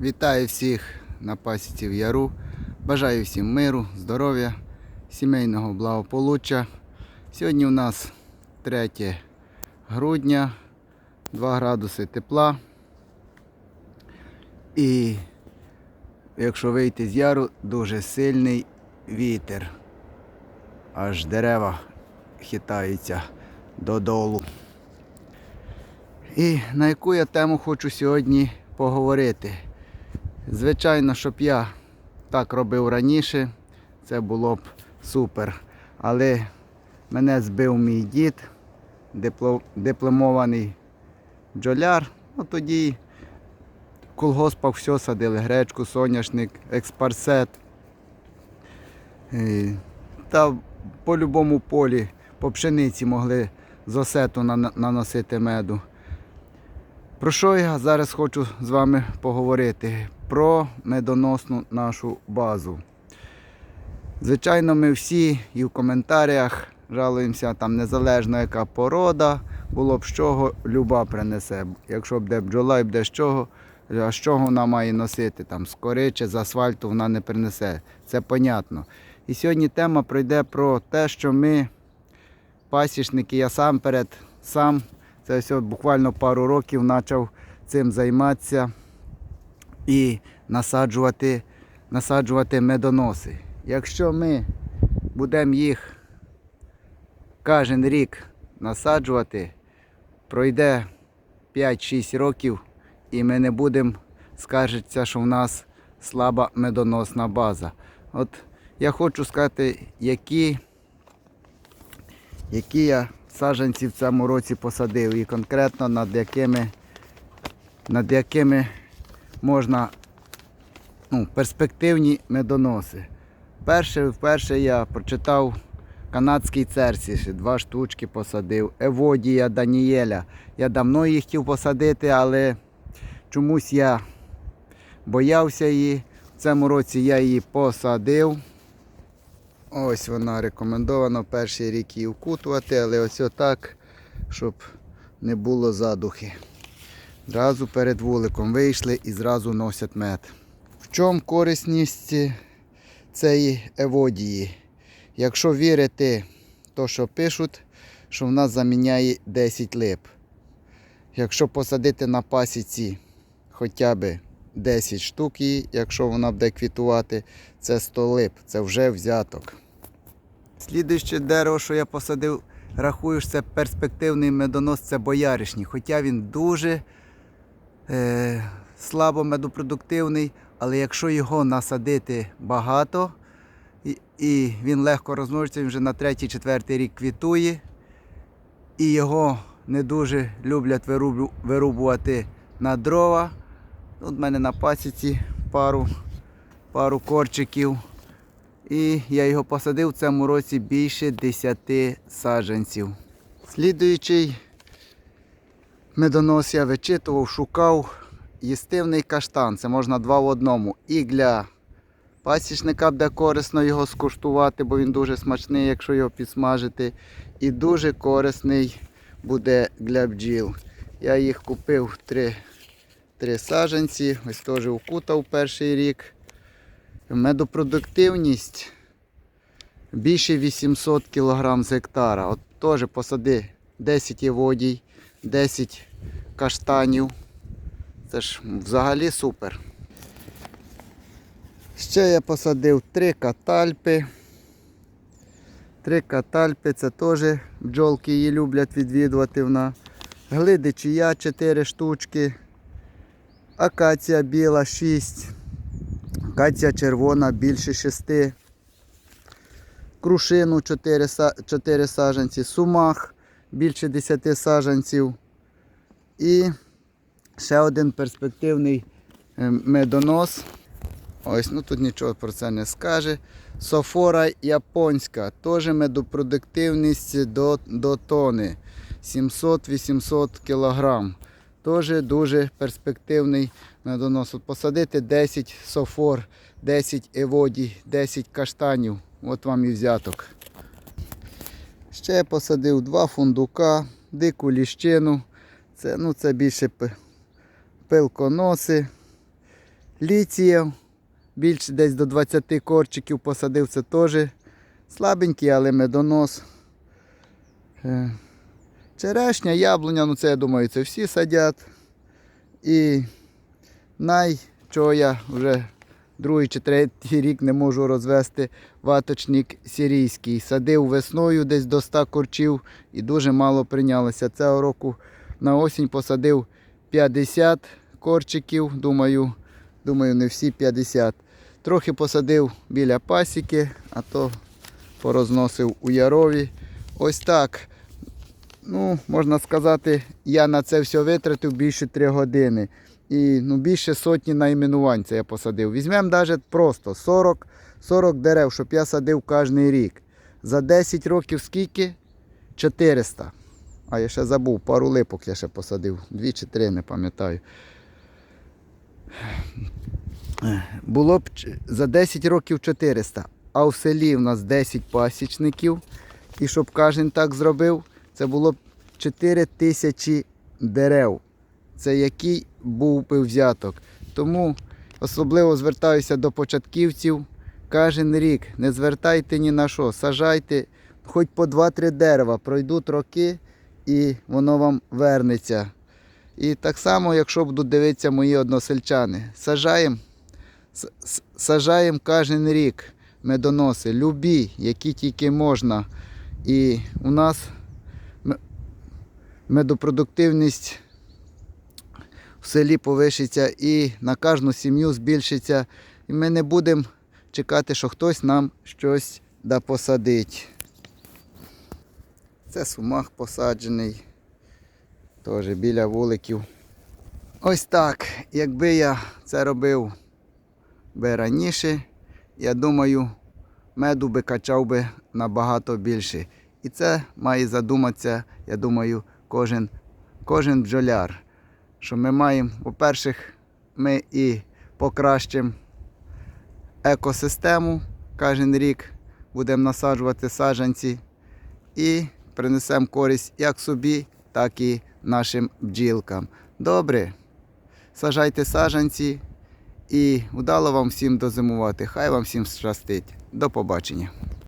Вітаю всіх на Яру. Бажаю всім миру, здоров'я, сімейного благополуччя. Сьогодні у нас 3 грудня, 2 градуси тепла. І якщо вийти з яру, дуже сильний вітер. Аж дерева хитаються додолу. І на яку я тему хочу сьогодні поговорити. Звичайно, щоб я так робив раніше, це було б супер. Але мене збив мій дід, дипломований бджоляр. Ну, тоді в колгоспах все садили, гречку, соняшник, експарсет. Е, Та по любому полі, по пшениці могли з осету наносити меду. Про що я зараз хочу з вами поговорити? Про медоносну нашу базу. Звичайно, ми всі і в коментарях жалуємося, там незалежно яка порода, було б з чого люба принесе. Якщо буде бджола і буде з чого, а з чого вона має носити? Там, з кори чи з асфальту вона не принесе. Це понятно. І сьогодні тема пройде про те, що ми, пасічники, я сам перед сам це от буквально пару років почав цим займатися і насаджувати, насаджувати медоноси. Якщо ми будемо їх кожен рік насаджувати, пройде 5-6 років і ми не будемо скаржитися, що в нас слаба медоносна база. От я хочу сказати, які які я саджанці в цьому році посадив і конкретно над якими, над якими можна ну, перспективні медоноси. Перше, вперше я прочитав канадський церсі, два штучки посадив. Еводія Даніеля. Я давно їх хотів посадити, але чомусь я боявся її. В цьому році я її посадив. Ось вона рекомендовано перший рік її вкутувати, але ось отак, щоб не було задухи. Зразу перед вуликом вийшли і зразу носять мед. В чому корисність цієї еводії? Якщо вірити, то що пишуть, що вона заміняє 10 лип. Якщо посадити на пасіці хоча б 10 штук якщо вона буде квітувати, це 100 лип, це вже взяток. Слідуюче дерево, що я посадив, рахую, що це перспективний медонос, це бояришній. Хоча він дуже е, слабо медопродуктивний, але якщо його насадити багато, і, і він легко розмножиться, він вже на третій-четвертий рік квітує, і його не дуже люблять вирубу- вирубувати на дрова. Тут в мене на пасіці пару, пару корчиків. І я його посадив в цьому році більше 10 саджанців. Слідуючий медонос я вичитував, шукав їстивний каштан. Це можна два в одному. І для пасічника буде корисно його скуштувати, бо він дуже смачний, якщо його підсмажити. І дуже корисний буде для бджіл. Я їх купив три, три саджанці, ось теж вкутав перший рік. Медопродуктивність більше 800 кг з гектара. От теж посади 10 єводій, 10 каштанів. Це ж взагалі супер. Ще я посадив 3 катальпи. Три катальпи, це теж бджолки її люблять відвідувати вона. Глидичія 4 штучки. Акація біла 6. Акація червона більше 6. Крушину 4, са- 4 саджанці, сумах більше 10 саджанців. І ще один перспективний е, медонос. Ось, ну тут нічого про це не скаже. Софора японська, теж медопродуктивність до, до тони. 700-800 кг. Теж дуже перспективний медонос. От посадити 10 софор, 10 еводій, 10 каштанів. От вам і взяток. Ще посадив два фундука, дику ліщину. Це, ну, це більше пи- пилконоси. ліцієв, більше десь до 20 корчиків посадив, це теж слабенький, але медонос. Черешня, яблуня, ну це я думаю, це всі садять. І най, чого я вже другий чи третій рік не можу розвести ваточник сирійський. Садив весною десь до 100 корчів і дуже мало прийнялося. Цього року на осінь посадив 50 корчиків. Думаю, думаю, не всі 50. Трохи посадив біля пасіки, а то порозносив у ярові. Ось так. Ну, можна сказати, я на це все витратив більше 3 години. І ну, більше сотні найменувань це я посадив. Візьмемо навіть просто 40, 40 дерев, щоб я садив кожен рік. За 10 років скільки? 400. А я ще забув, пару липок я ще посадив. Дві чи три, не пам'ятаю. Було б за 10 років 400. А в селі в нас 10 пасічників. І щоб кожен так зробив, це було 4 тисячі дерев. Це який був би взяток. Тому особливо звертаюся до початківців. Кожен рік не звертайте ні на що, сажайте хоч по 2-3 дерева, пройдуть роки і воно вам вернеться. І так само, якщо будуть дивитися мої односельчани, сажаємо сажаємо кожен рік медоноси, любі, які тільки можна. І у нас медопродуктивність в селі повишиться і на кожну сім'ю збільшиться. І ми не будемо чекати, що хтось нам щось да посадить. Це сумах посаджений, теж біля вуликів. Ось так, якби я це робив би раніше, я думаю, меду би качав би набагато більше. І це має задуматися, я думаю, кожен, кожен бджоляр. Що ми маємо, по-перше, ми і покращимо екосистему. Кожен рік будемо насаджувати саджанці і принесемо користь як собі, так і нашим бджілкам. Добре, сажайте саджанці і удало вам всім дозимувати. Хай вам всім щастить. До побачення.